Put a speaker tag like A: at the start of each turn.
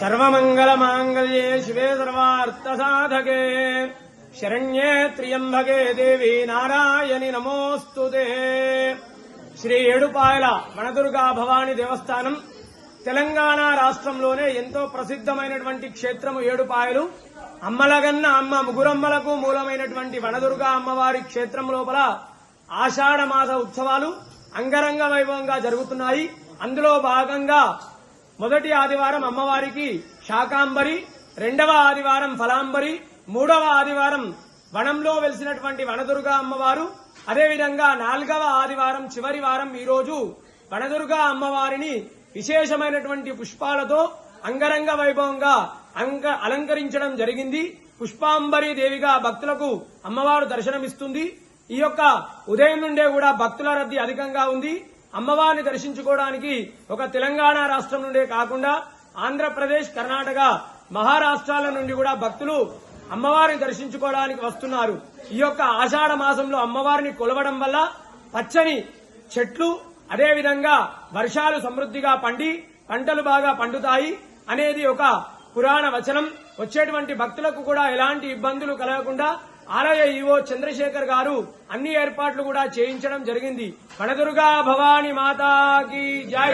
A: సర్వమంగళమాంగళ్యే శివే సర్వార్థసాధకే. శరణ్యే త్రియంబకే దేవి నారాయణి నమోస్తు శ్రీ ఏడుపాయల వనదుర్గా భవాని దేవస్థానం తెలంగాణ రాష్ట్రంలోనే ఎంతో ప్రసిద్ధమైనటువంటి క్షేత్రము ఏడుపాయలు. అమ్మలగన్న అమ్మ ముగురమ్మలకు మూలమైనటువంటి వనదుర్గా అమ్మవారి క్షేత్రం లోపల ఆషాఢ మాస ఉత్సవాలు అంగరంగ వైభవంగా జరుగుతున్నాయి. అందులో భాగంగా మొదటి ఆదివారం అమ్మవారికి శాకాంబరి రెండవ ఆదివారం ఫలాంబరి మూడవ ఆదివారం వనంలో వెలిసినటువంటి వనదుర్గా అమ్మవారు అదేవిధంగా నాలుగవ ఆదివారం చివరి వారం ఈరోజు వనదుర్గ వనదుర్గా అమ్మవారిని విశేషమైనటువంటి పుష్పాలతో అంగరంగ వైభవంగా అంక అలంకరించడం జరిగింది. పుష్పాంబరి దేవిగా భక్తులకు అమ్మవారు దర్శనమిస్తుంది. ఈ యొక్క ఉదయం నుండే కూడా భక్తుల రద్దీ అధికంగా ఉంది. అమ్మవారిని దర్శించుకోవడానికి ఒక తెలంగాణ రాష్ట్రం నుండే కాకుండా ఆంధ్రప్రదేశ్ కర్ణాటక మహారాష్ట్రాల నుండి కూడా భక్తులు అమ్మవారిని దర్శించుకోవడానికి వస్తున్నారు. ఈ యొక్క ఆషాఢ మాసంలో అమ్మవారిని కొలవడం వల్ల పచ్చని చెట్లు అదేవిధంగా వర్షాలు సమృద్ధిగా పండి పంటలు బాగా పండుతాయి అనేది ఒక పురాణ వచనం. వచ్చేటువంటి భక్తులకు కూడా ఎలాంటి ఇబ్బందులు కలగకుండా ఆలయ ఈవో చంద్రశేఖర్ గారు అన్ని ఏర్పాట్లు కూడా చేయించడం జరిగింది. వనదుర్గా భవాని మాతాకి జై.